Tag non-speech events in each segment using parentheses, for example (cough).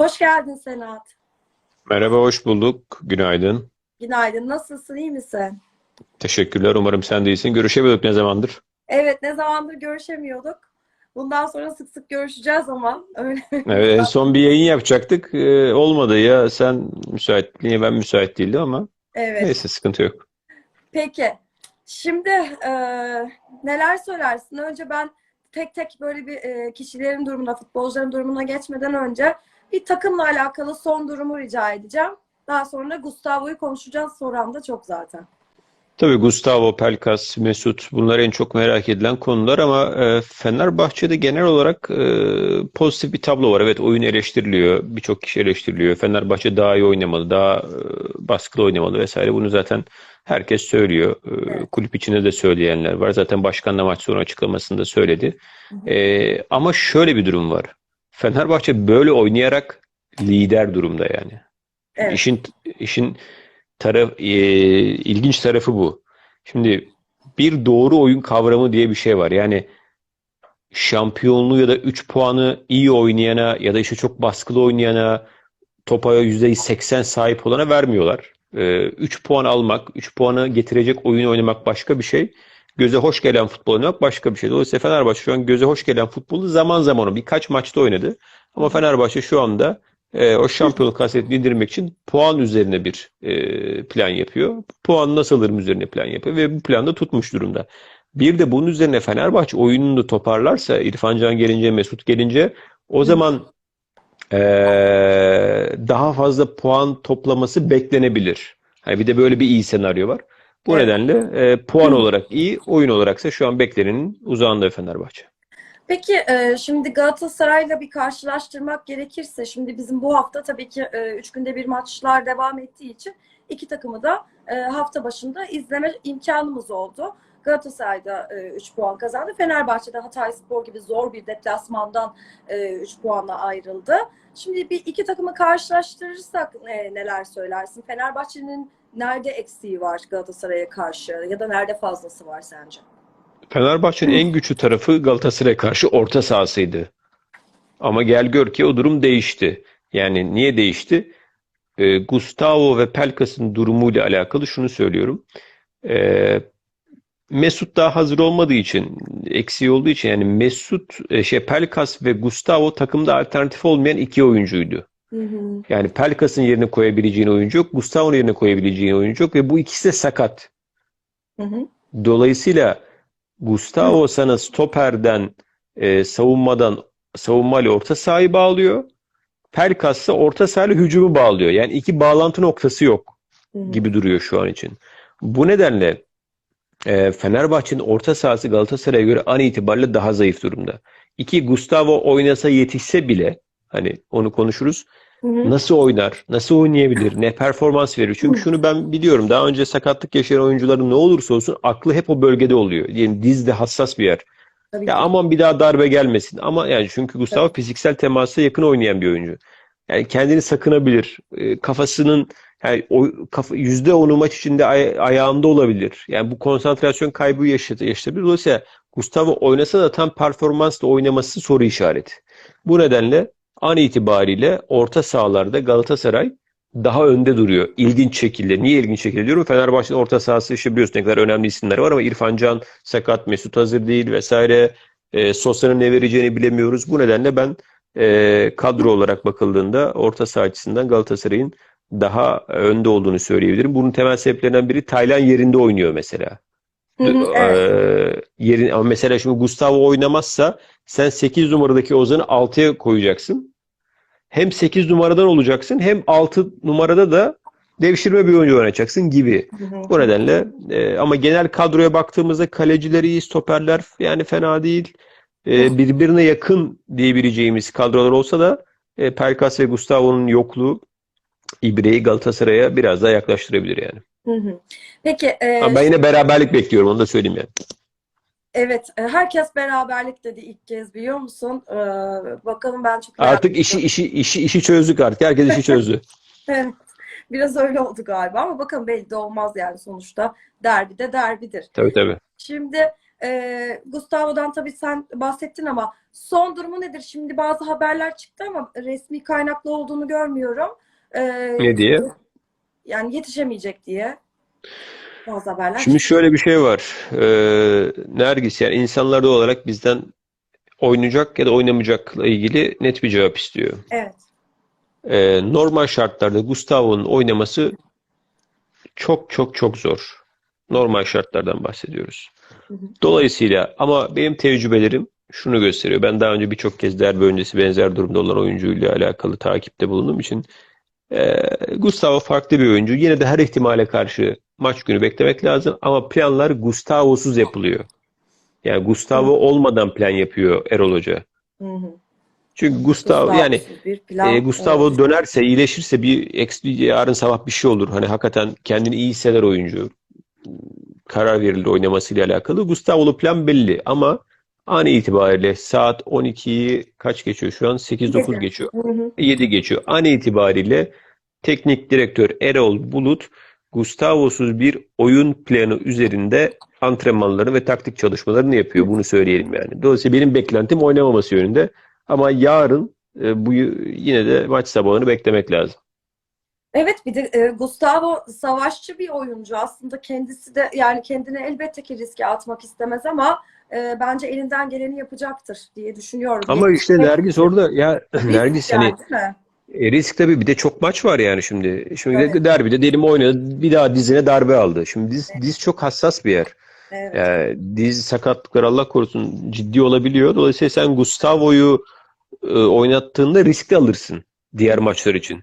Hoş geldin Senat. Merhaba, hoş bulduk. Günaydın. Günaydın. Nasılsın? iyi misin? Teşekkürler. Umarım sen de iyisin. Görüşemiyorduk ne zamandır? Evet, ne zamandır görüşemiyorduk. Bundan sonra sık sık görüşeceğiz ama öyle. Evet, en (laughs) son bir yayın yapacaktık. Ee, olmadı ya sen müsait ya ben müsait değildim ama Evet. neyse sıkıntı yok. Peki. Şimdi e, neler söylersin? Önce ben tek tek böyle bir e, kişilerin durumuna, futbolcuların durumuna geçmeden önce bir takımla alakalı son durumu rica edeceğim. Daha sonra Gustavo'yu konuşacağız. Soran da çok zaten. Tabii Gustavo, Pelkas, Mesut bunlar en çok merak edilen konular ama e, Fenerbahçe'de genel olarak e, pozitif bir tablo var. Evet oyun eleştiriliyor. Birçok kişi eleştiriliyor. Fenerbahçe daha iyi oynamalı, daha e, baskılı oynamalı vesaire. Bunu zaten herkes söylüyor. Evet. kulüp içinde de söyleyenler var. Zaten başkan da maç sonu açıklamasında söyledi. E, ama şöyle bir durum var. Fenerbahçe böyle oynayarak lider durumda yani. Evet. İşin işin taraf e, ilginç tarafı bu. Şimdi bir doğru oyun kavramı diye bir şey var. Yani şampiyonluğu ya da 3 puanı iyi oynayana ya da işte çok baskılı oynayana topa %80 sahip olana vermiyorlar. 3 puan almak, 3 puanı getirecek oyun oynamak başka bir şey. Göze hoş gelen futbol oynamak başka bir şey. Dolayısıyla Fenerbahçe şu an göze hoş gelen futbolu zaman zaman birkaç maçta oynadı. Ama Fenerbahçe şu anda e, o şampiyonluk hasretini indirmek için puan üzerine bir e, plan yapıyor. Puan nasıl alırım üzerine plan yapıyor ve bu planda tutmuş durumda. Bir de bunun üzerine Fenerbahçe oyununu da toparlarsa İrfan Can gelince, Mesut gelince o zaman e, daha fazla puan toplaması beklenebilir. Hani bir de böyle bir iyi senaryo var. Bu Evet. nedenle e, puan olarak iyi, oyun olaraksa şu an beklenenin uzağında Fenerbahçe. Peki e, şimdi Galatasaray'la bir karşılaştırmak gerekirse şimdi bizim bu hafta tabii ki e, üç günde bir maçlar devam ettiği için iki takımı da e, hafta başında izleme imkanımız oldu. Galatasaray'da 3 puan kazandı. Fenerbahçe'de Hatayspor gibi zor bir deplasmandan 3 puanla ayrıldı. Şimdi bir iki takımı karşılaştırırsak e, neler söylersin? Fenerbahçe'nin nerede eksiği var Galatasaray'a karşı ya da nerede fazlası var sence? Fenerbahçe'nin en güçlü tarafı Galatasaray'a karşı orta sahasıydı. Ama gel gör ki o durum değişti. Yani niye değişti? Ee, Gustavo ve Pelkas'ın durumuyla alakalı şunu söylüyorum. Ee, Mesut daha hazır olmadığı için, eksiği olduğu için yani Mesut, e, şey Pelkas ve Gustavo takımda alternatif olmayan iki oyuncuydu. Hı hı. Yani Pelkas'ın yerine koyabileceğin oyuncu yok, Gustavo'nun yerine koyabileceğin oyuncu yok ve bu ikisi de sakat. Hı hı. Dolayısıyla Gustavo sana stoperden, e, savunmadan, savunmayla orta sahayı bağlıyor. Pelkas ise orta sahayla hücumu bağlıyor. Yani iki bağlantı noktası yok Hı hı. gibi duruyor şu an için. Bu nedenle e, Fenerbahçe'nin orta sahası Galatasaray'a göre an itibariyle daha zayıf durumda. İki Gustavo oynasa yetişse bile hani onu konuşuruz. Nasıl oynar? Nasıl oynayabilir? Ne performans verir? Çünkü şunu ben biliyorum. Daha önce sakatlık yaşayan oyuncuların ne olursa olsun aklı hep o bölgede oluyor. Yani dizde hassas bir yer. Tabii Ya ki. aman bir daha darbe gelmesin. Ama yani çünkü Gustavo fiziksel temasa yakın oynayan bir oyuncu. Yani kendini sakınabilir. E, kafasının yani o kafa yüzde onu maç içinde ay- ayağında olabilir. Yani bu konsantrasyon kaybı yaşat yaşatabilir. Dolayısıyla Gustavo oynasa da tam performansla oynaması soru işareti. Bu nedenle an itibariyle orta sahalarda Galatasaray daha önde duruyor. İlginç şekilde. Niye ilginç şekilde diyorum? Fenerbahçe'nin orta sahası işte biliyorsun ne kadar önemli isimler var ama İrfan Can sakat, Mesut hazır değil vesaire. E, Sosa'nın ne vereceğini bilemiyoruz. Bu nedenle ben e, kadro olarak bakıldığında orta saha açısından Galatasaray'ın daha önde olduğunu söyleyebilirim. Bunun temel sebeplerinden biri Taylan yerinde oynuyor mesela. Hı hı, evet. Ee, yerin, ama mesela şimdi Gustavo oynamazsa sen 8 numaradaki Ozan'ı 6'ya koyacaksın. Hem 8 numaradan olacaksın hem 6 numarada da devşirme bir oyuncu oynatacaksın gibi. Bu nedenle e, ama genel kadroya baktığımızda kalecileri iyi, stoperler yani fena değil. E, birbirine yakın diyebileceğimiz kadrolar olsa da e, Pelkas ve Gustavo'nun yokluğu İbre'yi Galatasaray'a biraz daha yaklaştırabilir yani. Hı hı. Peki e, Ama ben yine beraberlik bekliyorum onu da söyleyeyim yani. Evet e, herkes beraberlik dedi ilk kez biliyor musun? E, bakalım ben çok Artık işi işi işi işi çözdük artık. Herkes işi çözdü. (laughs) Evet, biraz öyle oldu galiba ama bakalım belli de olmaz yani sonuçta derbi de derbidir. Tabii tabii. Şimdi e, Gustavo'dan tabii sen bahsettin ama son durumu nedir? Şimdi bazı haberler çıktı ama resmi kaynaklı olduğunu görmüyorum. E, Ne diye? Yani yetişemeyecek diye bazı haberler Şimdi şöyle bir şey var. Ee, Nergis yani insanlarda olarak bizden oynayacak ya da oynamayacakla ilgili net bir cevap istiyor. Evet. Ee, normal şartlarda Gustavo'nun oynaması çok çok çok zor. Normal şartlardan bahsediyoruz. Hı hı. Dolayısıyla ama benim tecrübelerim şunu gösteriyor. Ben daha önce birçok kez derbi öncesi benzer durumda olan oyuncuyla alakalı takipte bulunduğum için e, Gustavo farklı bir oyuncu. Yine de her ihtimale karşı maç günü beklemek lazım ama planlar Gustavo'suz yapılıyor. Yani Gustavo olmadan plan yapıyor Erol Hoca. Hı hı. Çünkü Gustavo yani bir plan. e, Gustavo Evet. dönerse, iyileşirse bir yarın sabah bir şey olur. Hani hakikaten kendini iyi hisseder oyuncu. Karar verilir oynamasıyla alakalı. Gustavo'lu plan belli ama an itibariyle saat 12'yi kaç geçiyor şu an? 8-9 Yedi. geçiyor. Hı hı. 7 geçiyor. An itibariyle teknik direktör Erol Bulut Gustavo'suz bir oyun planı üzerinde antrenmanlarını ve taktik çalışmalarını yapıyor. Bunu söyleyelim yani. Dolayısıyla benim beklentim oynamaması yönünde. Ama yarın e, bu yine de maç sabahını beklemek lazım. Evet bir de e, Gustavo savaşçı bir oyuncu aslında kendisi de yani kendini elbette ki riske atmak istemez ama e, bence elinden geleni yapacaktır diye düşünüyorum. Ama işte Nergis orada ya (clears throat) Nergis yani, hani? E, risk tabii bir de çok maç var yani şimdi. Şimdi Evet. derbide diyelim oynadı bir daha dizine darbe aldı. Şimdi diz, diz çok hassas bir yer. Evet. Yani diz sakatlıkları Allah korusun ciddi olabiliyor. Dolayısıyla sen Gustavo'yu e, oynattığında riskli alırsın diğer maçlar için.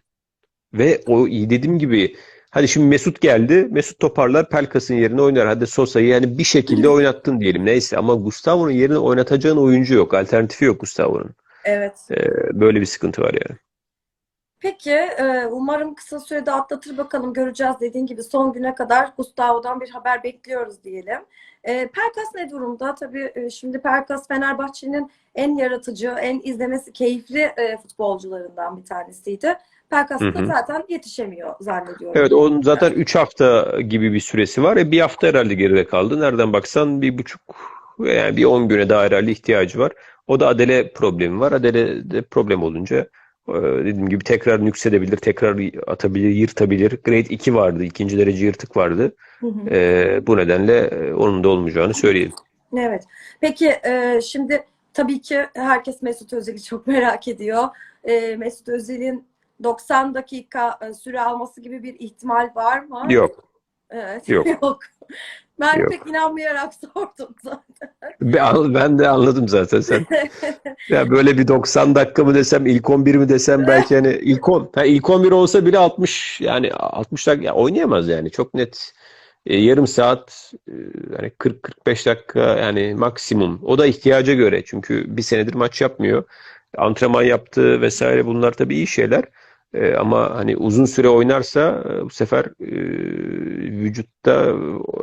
Ve o iyi dediğim gibi hadi şimdi Mesut geldi. Mesut toparlar Pelkas'ın yerine oynar. Hadi Sosa'yı yani bir şekilde oynattın diyelim neyse ama Gustavo'nun yerine oynatacağın oyuncu yok. Alternatifi yok Gustavo'nun. Evet. E, böyle bir sıkıntı var yani. Peki e, umarım kısa sürede atlatır bakalım göreceğiz dediğin gibi son güne kadar Gustavo'dan bir haber bekliyoruz diyelim. E, Pelkas ne durumda? Tabii e, şimdi Pelkas Fenerbahçe'nin en yaratıcı, en izlemesi keyifli futbolcularından bir tanesiydi. Pelkas Hı da zaten yetişemiyor zannediyorum. Evet onun zaten 3 hafta gibi bir süresi var. E, bir hafta herhalde geride kaldı. Nereden baksan bir buçuk yani bir 10 güne daha herhalde ihtiyacı var. O da Adele problemi var. Adele de problem olunca dediğim gibi tekrar nüksedebilir, tekrar atabilir, yırtabilir. Grade 2 vardı. ikinci derece yırtık vardı. Hı hı. E, bu nedenle e, onun da olmayacağını söyleyelim. Evet. Peki e, şimdi tabii ki herkes Mesut Özil'i çok (laughs) merak ediyor. E, Mesut Özil'in 90 dakika e, süre alması gibi bir ihtimal var mı? Yok. Evet, Yok. (laughs) yok. Ben Yok. pek inanmayarak (laughs) sordum zaten. Ben, ben de anladım zaten sen. (laughs) Ya böyle bir 90 dakika mı desem ilk 11 mi desem belki hani ilk 10 ha ilk 11 olsa bile 60 yani 60 dakika ya oynayamaz yani çok net E, yarım saat e, yani 40 45 dakika yani maksimum o da ihtiyaca göre çünkü bir senedir maç yapmıyor antrenman yaptı vesaire bunlar tabii iyi şeyler E, ama hani uzun süre oynarsa e, bu sefer e, vücutta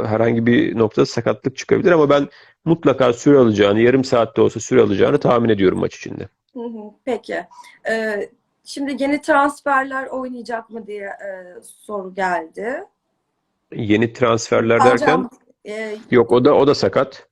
herhangi bir noktada sakatlık çıkabilir ama ben mutlaka süre alacağını, yarım saatte olsa süre alacağını tahmin ediyorum maç içinde. Peki. E, şimdi yeni transferler oynayacak mı diye e, soru geldi. Yeni transferler İrfan derken Can, e, yok o da o da sakat.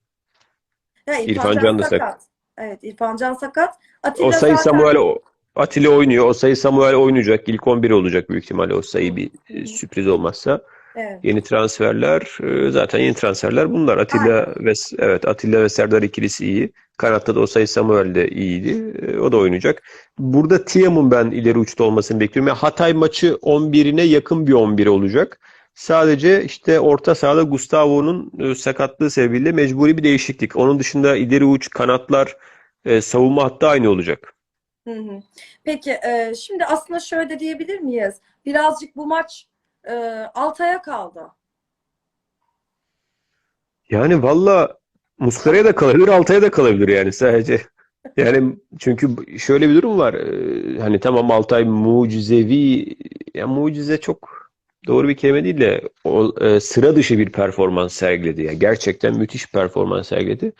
ha, İrfan Can da sakat. Evet, İrfan Can sakat. Atilla O sayı zaten Samuel o- Atilla oynuyor. O sayı Samuel oynayacak. İlk 11 olacak büyük ihtimalle o sayı bir e, sürpriz olmazsa. evet. Yeni transferler e, zaten yeni transferler bunlar. Atilla ve evet Atilla ve Serdar ikilisi iyi. Kanatta da o sayı Samuel de iyiydi. E, O da oynayacak. Burada Tiam'ın ben ileri uçta olmasını bekliyorum. Yani Hatay maçı 11'ine yakın bir 11 olacak. Sadece işte orta sahada Gustavo'nun sakatlığı sebebiyle mecburi bir değişiklik. Onun dışında ileri uç, kanatlar, savunma hattı aynı olacak. Peki şimdi aslında şöyle de diyebilir miyiz? Birazcık bu maç Altay'a kaldı. Yani valla Muslera'ya da kalabilir, Altay'a da kalabilir yani sadece. Yani çünkü şöyle bir durum var. Hani tamam Altay mucizevi, ya mucize çok doğru bir kelime değil de o sıra dışı bir performans sergiledi. Ya gerçekten müthiş performans sergiledi.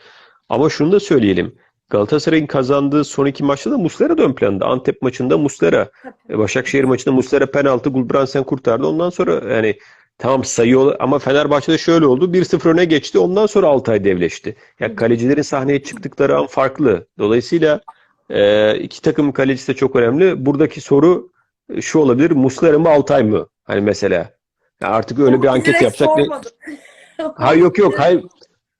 Ama şunu da söyleyelim. Galatasaray'ın kazandığı son iki maçta da Muslera da ön planda. Antep maçında Muslera. Başakşehir maçında Muslera penaltı, Gulbrandsen kurtardı. Ondan sonra yani tamam sayı ol- ama Fenerbahçe'de şöyle oldu. 1-0 öne geçti. Ondan sonra Altay devleşti. Ya kalecilerin sahneye çıktıkları an farklı. Dolayısıyla e, iki takım kalecisi de çok önemli. Buradaki soru e, şu olabilir. Muslera mı Altay mı? Hani mesela. Ya artık öyle bir anket yapsak ne? Hayır yok yok hayır.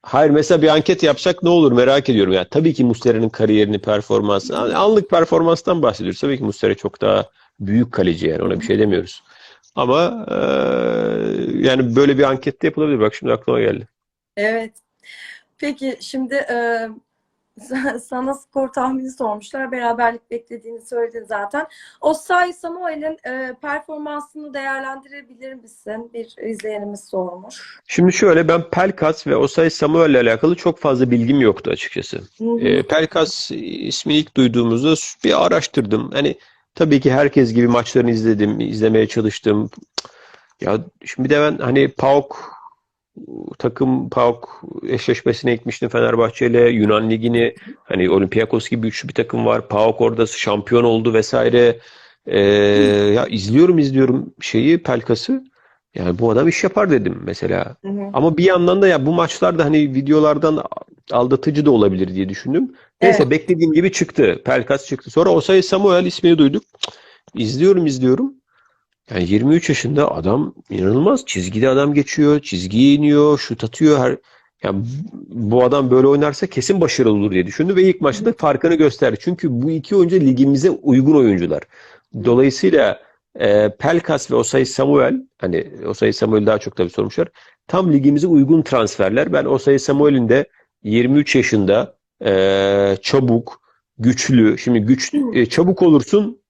Hayır mesela bir anket yapsak ne olur merak ediyorum. Ya tabii ki Muslera'nın kariyerini, performansı, yani anlık performanstan bahsediyoruz. Tabii ki Muslera çok daha büyük kaleci yani ona bir şey demiyoruz. Ama eee, yani böyle bir anket de yapılabilir. Bak şimdi aklıma geldi. Evet. Peki şimdi e, sana skor tahmini sormuşlar. Beraberlik beklediğini söyledin zaten. Osayi Samuel'in e, performansını değerlendirebilir misin? Bir izleyenimiz sormuş. Şimdi şöyle ben Pelkas ve Osayi Samuel ile alakalı çok fazla bilgim yoktu açıkçası. Hı hı. E, Pelkas ismini ilk duyduğumuzda bir araştırdım. Hani tabii ki herkes gibi maçlarını izledim, izlemeye çalıştım. Ya şimdi de ben hani PAOK takım PAOK eşleşmesine gitmiştim Fenerbahçe ile Yunan Ligi'ni hani Olympiakos gibi güçlü bir takım var. PAOK orada şampiyon oldu vesaire. E, ya izliyorum izliyorum şeyi Pelkas'ı. Yani bu adam iş yapar dedim mesela. Hı hı. Ama bir yandan da ya bu maçlarda hani videolardan aldatıcı da olabilir diye düşündüm. Neyse Evet. beklediğim gibi çıktı. Pelkas çıktı. Sonra Osayi Samuel ismini duyduk. İzliyorum izliyorum. Yani 23 yaşında adam inanılmaz. Çizgide adam geçiyor. Çizgiye iniyor. Şut atıyor. Her... Ya bu adam böyle oynarsa kesin başarılı olur diye düşündü ve ilk maçta da farkını gösterdi. Çünkü bu iki oyuncu ligimize uygun oyuncular. Dolayısıyla e, Pelkas ve Osayi Samuel hani Osayi Samuel daha çok tabii sormuşlar. Tam ligimize uygun transferler. Ben Osayi Samuel'in de 23 yaşında e, çabuk, güçlü. Şimdi güç e, çabuk olursun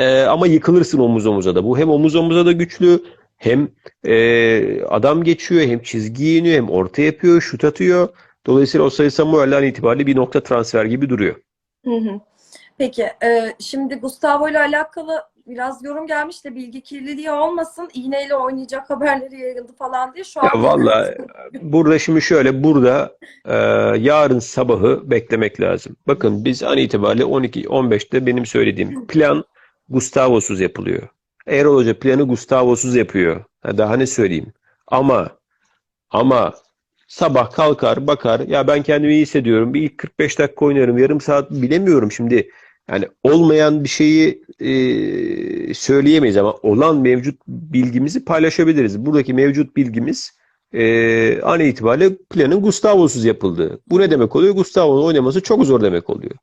e, ama yıkılırsın omuz omuza da. Bu hem omuz omuza da güçlü, hem e, adam geçiyor, hem çizgiye iniyor, hem orta yapıyor, şut atıyor. Dolayısıyla Osayi Samuel'den itibariyle bir nokta transfer gibi duruyor. Hı hı. Peki, e, şimdi Gustavo ile alakalı biraz yorum gelmiş de bilgi kirliliği olmasın. İğneyle oynayacak haberleri yayıldı falan diye. Şu Ya an vallahi (laughs) burada şimdi şöyle burada e, yarın sabahı beklemek lazım. Bakın biz an itibariyle 12-15'te benim söylediğim plan Gustavo'suz yapılıyor. Erol Hoca planı Gustavo'suz yapıyor. Ha, Daha ne söyleyeyim? Ama ama sabah kalkar bakar ya ben kendimi iyi hissediyorum. Bir ilk 45 dakika oynarım. Yarım saat bilemiyorum şimdi. Yani olmayan bir şeyi e, söyleyemeyiz ama olan mevcut bilgimizi paylaşabiliriz. Buradaki mevcut bilgimiz e, an itibariyle planın Gustavo'suz yapıldığı. Bu ne demek oluyor? Gustavo'nun oynaması çok zor demek oluyor.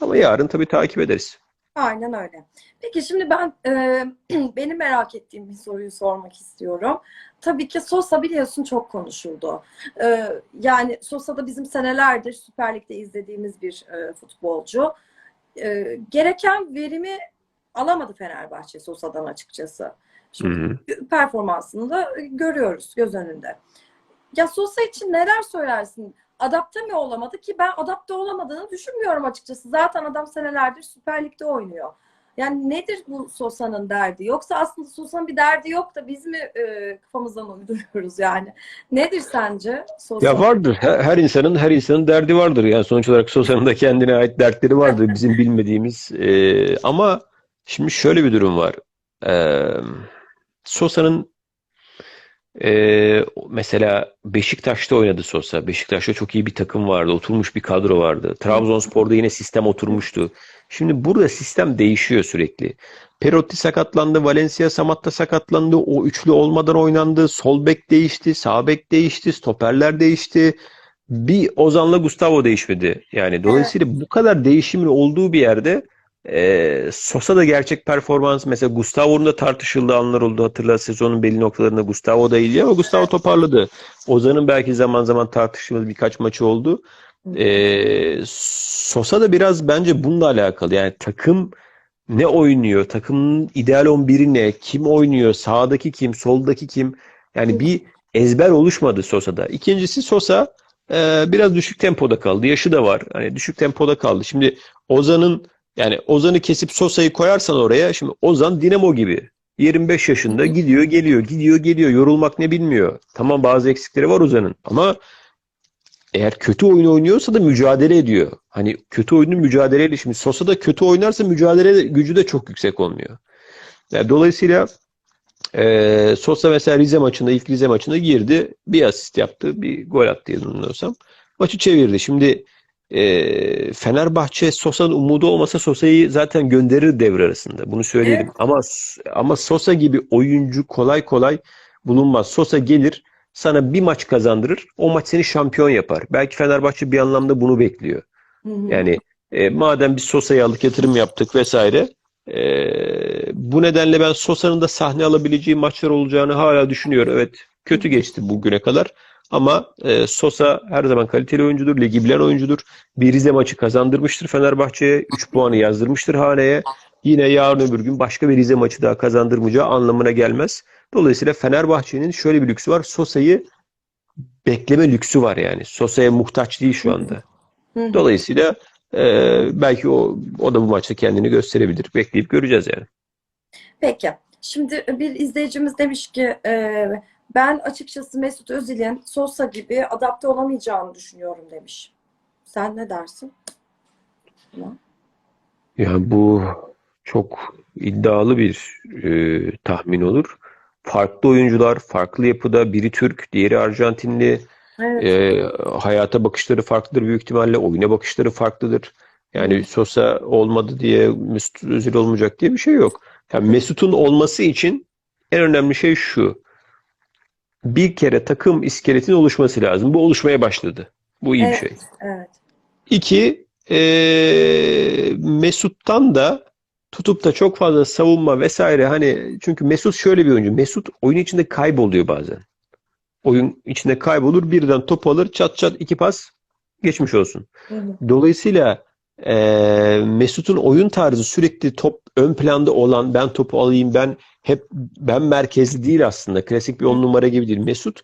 Ama yarın tabii takip ederiz. Aynen öyle. Peki şimdi ben e, (clears throat) benim merak ettiğim bir soruyu sormak istiyorum. Tabii ki Sosa biliyorsun çok konuşuldu. E, yani Sosa da bizim senelerdir Süper Lig'de izlediğimiz bir e, futbolcu. E, gereken verimi alamadı Fenerbahçe Sosa'dan açıkçası. Hı Şimdi hı. performansını da görüyoruz göz önünde. Ya Sosa için neler söylersin? Adapte mi olamadı ki ben adapte olamadığını düşünmüyorum açıkçası. Zaten adam senelerdir Süper Lig'de oynuyor. Yani nedir bu Sosa'nın derdi? Yoksa aslında Sosa'nın bir derdi yok da biz mi e, kafamızdan uyduruyoruz yani? Nedir sence Sosa? Ya vardır. Her, her insanın her insanın derdi vardır. Yani sonuç olarak Sosa'nın da kendine ait dertleri vardır (laughs) bizim bilmediğimiz. Ee, ama şimdi şöyle bir durum var. Ee, Sosa'nın ee, mesela Beşiktaş'ta oynadı Sosa. Beşiktaş'ta çok iyi bir takım vardı. Oturmuş bir kadro vardı. Trabzonspor'da yine sistem oturmuştu. Şimdi burada sistem değişiyor sürekli. Perotti sakatlandı, Valencia Samatta sakatlandı. O üçlü olmadan oynandı. Sol bek değişti, sağ bek değişti, stoperler değişti. Bir Ozan'la Gustavo değişmedi. Yani dolayısıyla bu kadar değişimin olduğu bir yerde e, Sosa da gerçek performans mesela Gustavo'nun da tartışıldığı anlar oldu. Hatırla sezonun belli noktalarında Gustavo da iyiydi ama Gustavo toparladı. Ozan'ın belki zaman zaman tartışmalı birkaç maçı oldu. E, Sosa da biraz bence bununla alakalı. Yani takım ne oynuyor? Takımın ideal 11'i ne? Kim oynuyor? Sağdaki kim? Soldaki kim? Yani bir ezber oluşmadı Sosa'da. İkincisi Sosa e, biraz düşük tempoda kaldı. Yaşı da var. Hani düşük tempoda kaldı. Şimdi Ozan'ın yani Ozan'ı kesip Sosa'yı koyarsan oraya şimdi Ozan Dinamo gibi. 25 yaşında gidiyor geliyor gidiyor geliyor yorulmak ne bilmiyor. Tamam bazı eksikleri var Ozan'ın ama eğer kötü oyun oynuyorsa da mücadele ediyor. Hani kötü oyunu mücadeleyle şimdi Sosa da kötü oynarsa mücadele gücü de çok yüksek olmuyor. Yani dolayısıyla Ee, Sosa mesela Rize maçında, ilk Rize maçında girdi. Bir asist yaptı, bir gol attı yanılmıyorsam. Maçı çevirdi. Şimdi e, Fenerbahçe Sosa'nın umudu olmasa Sosa'yı zaten gönderir devre arasında. Bunu söyleyelim. Evet. Ama ama Sosa gibi oyuncu kolay kolay bulunmaz. Sosa gelir, sana bir maç kazandırır. O maç seni şampiyon yapar. Belki Fenerbahçe bir anlamda bunu bekliyor. Hı hı. Yani e, madem biz Sosa'ya aldık yatırım yaptık vesaire e, bu nedenle ben Sosa'nın da sahne alabileceği maçlar olacağını hala düşünüyorum. Evet kötü geçti bugüne kadar ama e, Sosa her zaman kaliteli oyuncudur, ligi bilen oyuncudur. Bir Rize maçı kazandırmıştır Fenerbahçe'ye, 3 puanı yazdırmıştır haneye. Yine yarın öbür gün başka bir Rize maçı daha kazandırmayacağı anlamına gelmez. Dolayısıyla Fenerbahçe'nin şöyle bir lüksü var. Sosa'yı bekleme lüksü var yani. Sosa'ya muhtaç değil şu anda. Dolayısıyla e, belki o o da bu maçta kendini gösterebilir. Bekleyip göreceğiz yani. Peki. Şimdi bir izleyicimiz demiş ki e, ben açıkçası Mesut Özil'in Sosa gibi adapte olamayacağını düşünüyorum demiş. Sen ne dersin? Yani bu çok iddialı bir e, tahmin olur. Farklı oyuncular, farklı yapıda. Biri Türk, diğeri Arjantinli. Evet. E, hayata bakışları farklıdır büyük ihtimalle. Oyuna bakışları farklıdır. Yani Sosa olmadı diye Mesut Özil olmayacak diye bir şey yok. Yani Mesut'un olması için en önemli şey şu. Bir kere takım iskeletin oluşması lazım. Bu oluşmaya başladı. Bu iyi bir Evet. şey. Evet. İki, eee, Mesut'tan da tutup da çok fazla savunma vesaire hani çünkü Mesut şöyle bir oyuncu. Mesut oyun içinde kayboluyor bazen. Oyun içinde kaybolur, birden topu alır, çat çat iki pas geçmiş olsun. Hı. Dolayısıyla eee, Mesut'un oyun tarzı sürekli top ön planda olan ben topu alayım ben hep ben merkezli değil aslında. Klasik bir on numara gibi değil. Mesut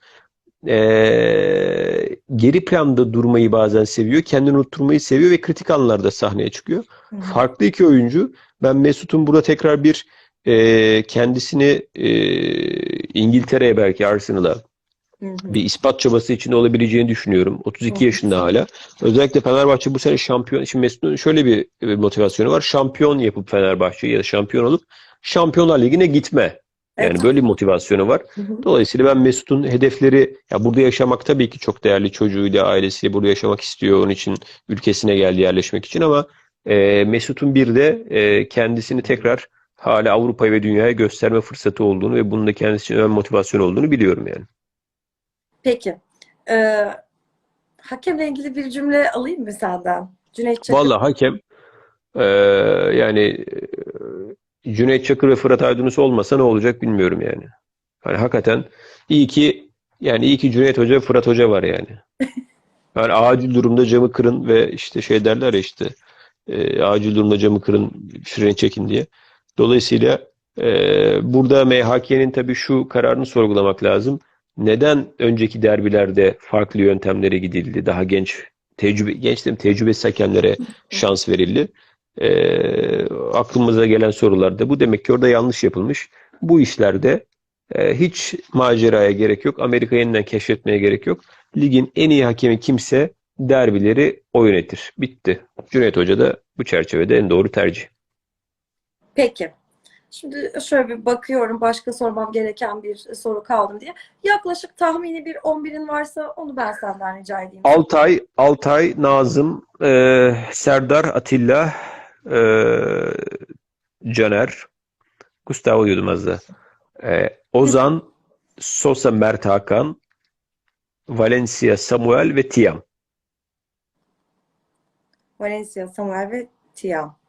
eee, geri planda durmayı bazen seviyor. Kendini unutturmayı seviyor ve kritik anlarda sahneye çıkıyor. Hı. Farklı iki oyuncu. Ben Mesut'un burada tekrar bir eee, kendisini eee, İngiltere'ye belki Arsenal'a. Bir ispat çabası içinde olabileceğini düşünüyorum. 32 Hı. yaşında hala. Özellikle Fenerbahçe bu sene şampiyon. Şimdi Mesut'un şöyle bir, bir motivasyonu var. Şampiyon yapıp Fenerbahçe'yi ya da şampiyon olup Şampiyonlar Ligi'ne gitme. Yani Evet. böyle bir motivasyonu var. Dolayısıyla ben Mesut'un hedefleri ya burada yaşamak tabii ki çok değerli çocuğuyla ailesiyle burada yaşamak istiyor. Onun için ülkesine geldi yerleşmek için ama e, Mesut'un bir de e, kendisini tekrar hala Avrupa'ya ve dünyaya gösterme fırsatı olduğunu ve bunun da kendisi için önemli motivasyon olduğunu biliyorum yani. Peki. Ee, hakemle ilgili bir cümle alayım mı senden? Cüneyt Çakır. Vallahi hakem eee, yani eee, Cüneyt Çakır ve Fırat Aydınus olmasa ne olacak bilmiyorum yani. Hani hakikaten iyi ki yani iyi ki Cüneyt Hoca ve Fırat Hoca var yani. (laughs) Yani acil durumda camı kırın ve işte şey derler ya işte eee, acil durumda camı kırın freni çekin diye. Dolayısıyla eee, burada MHK'nin tabii şu kararını sorgulamak lazım. Neden önceki derbilerde farklı yöntemlere gidildi? Daha genç tecrübe genç dedim, tecrübesiz hakemlere (laughs) şans verildi. Ee, aklımıza gelen sorularda bu demek ki orada yanlış yapılmış. Bu işlerde e, hiç maceraya gerek yok. Amerika'yı yeniden keşfetmeye gerek yok. Ligin en iyi hakemi kimse derbileri o yönetir. Bitti. Cüneyt Hoca da bu çerçevede en doğru tercih. Peki. Şimdi şöyle bir bakıyorum başka sormam gereken bir soru kaldı mı diye. Yaklaşık tahmini bir 11'in varsa onu ben senden rica edeyim. Altay, Altay, Nazım, e, Serdar, Atilla, e, Caner, Gustavo diyordum az da. E, Ozan, Sosa, Mert Hakan, Valencia, Samuel ve Tiam. Valencia, Samuel ve Tiam.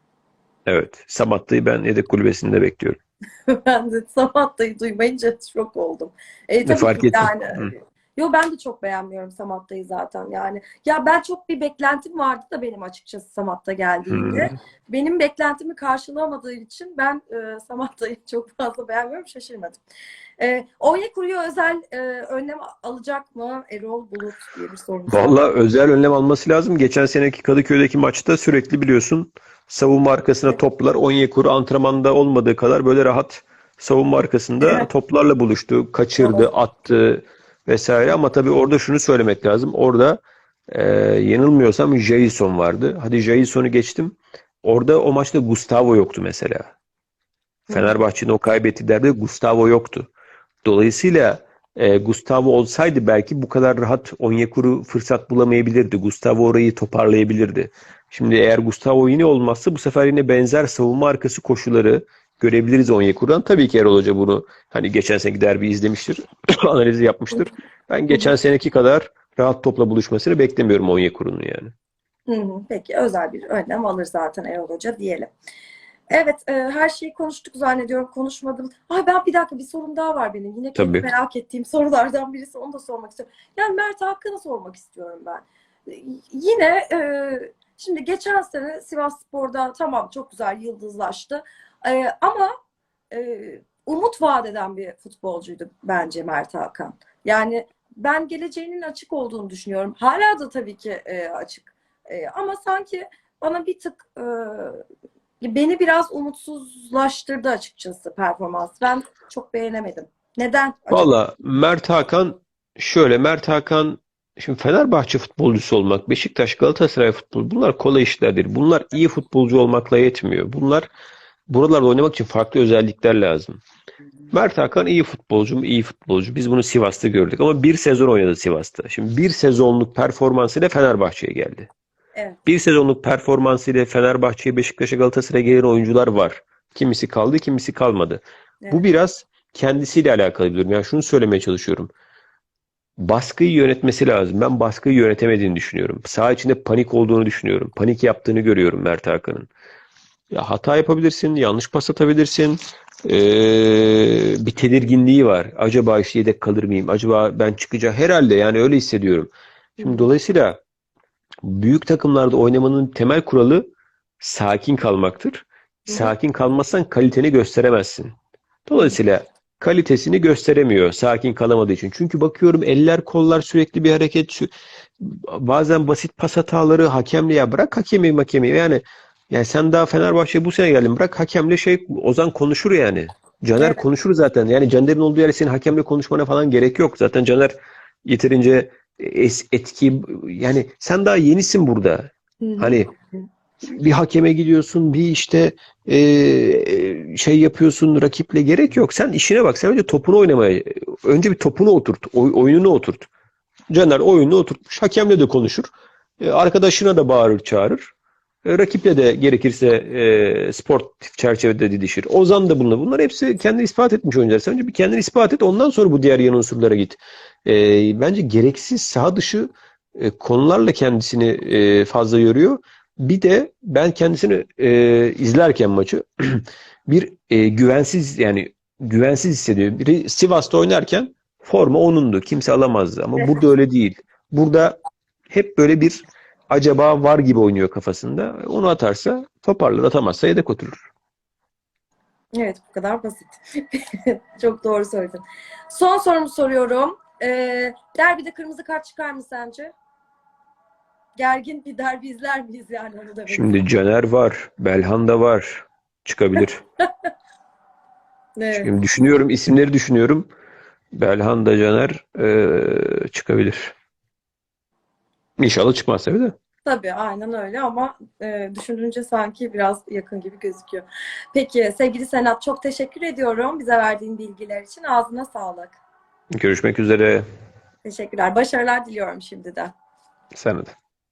Evet. Samatta'yı ben yedek kulübesinde bekliyorum. (laughs) Ben de Samatta'yı duymayınca şok oldum. E, tabii fark ki ettim. yani. Hı. Yo ben de çok beğenmiyorum Samatta'yı zaten yani. Ya ben çok bir beklentim vardı da benim açıkçası Samatta geldiğinde. Hmm. Benim beklentimi karşılamadığı için ben e, Samatta'yı (laughs) çok fazla beğenmiyorum, şaşırmadım. E, Onyekuru'ya özel e, önlem alacak mı Erol Bulut diye bir sorumuz var. Vallahi özel önlem alması lazım. Geçen seneki Kadıköy'deki maçta sürekli biliyorsun savunma arkasına toplar. Onyekuru antrenmanda olmadığı kadar böyle rahat savunma arkasında Evet. toplarla buluştu. Kaçırdı, attı vesaire. Ama tabii orada şunu söylemek lazım. Orada e, yanılmıyorsam Jason vardı. Hadi Jason'u geçtim. Orada o maçta Gustavo yoktu mesela. Fenerbahçe'nin o kaybettiği derbide Gustavo yoktu. Dolayısıyla e, Gustavo olsaydı belki bu kadar rahat Onyekuru fırsat bulamayabilirdi. Gustavo orayı toparlayabilirdi. Şimdi eğer Gustavo yine olmazsa bu sefer yine benzer savunma arkası koşuları görebiliriz Onyekuru'dan. Tabii ki Erol Hoca bunu hani geçen seneki derbi izlemiştir. (coughs) Analizi yapmıştır. Ben geçen seneki kadar rahat topla buluşmasını beklemiyorum Onyekuru'nun yani. Hı hı, peki özel bir önlem alır zaten Erol Hoca diyelim. Evet, e, her şeyi konuştuk zannediyorum. Konuşmadım. Ay ben bir dakika bir sorum daha var benim. Yine Tabii. merak ettiğim sorulardan birisi. Onu da sormak istiyorum. Yani Mert Hakan'ı sormak istiyorum ben. Yine e, şimdi geçen sene Sivasspor'da tamam çok güzel yıldızlaştı. E, ama e, umut vaat eden bir futbolcuydu bence Mert Hakan. Yani ben geleceğinin açık olduğunu düşünüyorum. Hala da tabii ki e, açık. E, ama sanki bana bir tık e, beni biraz umutsuzlaştırdı açıkçası performans. Ben çok beğenemedim. Neden? Valla Mert Hakan şöyle Mert Hakan şimdi Fenerbahçe futbolcusu olmak, Beşiktaş, Galatasaray futbolu bunlar kolay işler değil. Bunlar iyi futbolcu olmakla yetmiyor. Bunlar buralarda oynamak için farklı özellikler lazım. Mert Hakan iyi futbolcu mu? İyi futbolcu. Biz bunu Sivas'ta gördük ama bir sezon oynadı Sivas'ta. Şimdi bir sezonluk performansıyla Fenerbahçe'ye geldi. Evet. Bir sezonluk performansıyla Fenerbahçe'ye, Beşiktaş'a, Galatasaray'a gelen oyuncular var. Kimisi kaldı, kimisi kalmadı. Evet. Bu biraz kendisiyle alakalı bir durum. Yani şunu söylemeye çalışıyorum. Baskıyı yönetmesi lazım. Ben baskıyı yönetemediğini düşünüyorum. Saha içinde panik olduğunu düşünüyorum. Panik yaptığını görüyorum Mert Hakan'ın. Ya hata yapabilirsin, yanlış pas atabilirsin. Ee, bir tedirginliği var. Acaba işte yedek kalır mıyım? Acaba ben çıkacağım. Herhalde yani öyle hissediyorum. Şimdi dolayısıyla büyük takımlarda oynamanın temel kuralı sakin kalmaktır. Sakin kalmazsan kaliteni gösteremezsin. Dolayısıyla kalitesini gösteremiyor sakin kalamadığı için. Çünkü bakıyorum eller kollar sürekli bir hareket. Bazen basit pas hataları hakemle ya bırak hakemi hakemi yani yani sen daha Fenerbahçe bu sene geldin bırak hakemle şey Ozan konuşur yani. Caner Evet. konuşur zaten. Yani Caner'in olduğu yerde senin hakemle konuşmana falan gerek yok. Zaten Caner yeterince etki yani sen daha yenisin burada. Hani bir hakeme gidiyorsun, bir işte eee, şey yapıyorsun, rakiple gerek yok. Sen işine bak. Sen önce topunu oynamaya, önce bir topunu oturt, oy- oyununu oturt. Caner oyununu oturtmuş. Hakemle de konuşur. E, arkadaşına da bağırır, çağırır. E, rakiple de gerekirse e, sport çerçevede didişir. Ozan da bununla. Bunlar hepsi kendini ispat etmiş oyuncular. Sen önce bir kendini ispat et. Ondan sonra bu diğer yan unsurlara git. E, bence gereksiz saha dışı e, konularla kendisini e, fazla yoruyor. Bir de ben kendisini e, izlerken maçı (clears throat) bir e, güvensiz yani güvensiz hissediyor. Biri Sivas'ta oynarken forma onundu. Kimse alamazdı. Ama Evet. burada öyle değil. Burada hep böyle bir acaba var gibi oynuyor kafasında. Onu atarsa toparlar, atamazsa yedek oturur. Evet, bu kadar basit. (laughs) Çok doğru söyledin. Son sorumu soruyorum. E, derbide kırmızı kart çıkar mı sence? Gergin bir derbi izler miyiz yani onu da Şimdi Caner var, Belhanda var. Çıkabilir. (laughs) Evet. Şimdi düşünüyorum, isimleri düşünüyorum. Belhanda, Caner eee, çıkabilir. İnşallah çıkmaz tabii de. Tabii aynen öyle ama e, düşününce sanki biraz yakın gibi gözüküyor. Peki sevgili Senat çok teşekkür ediyorum bize verdiğin bilgiler için. Ağzına sağlık. Görüşmek üzere. Teşekkürler. Başarılar diliyorum şimdiden. Sana da.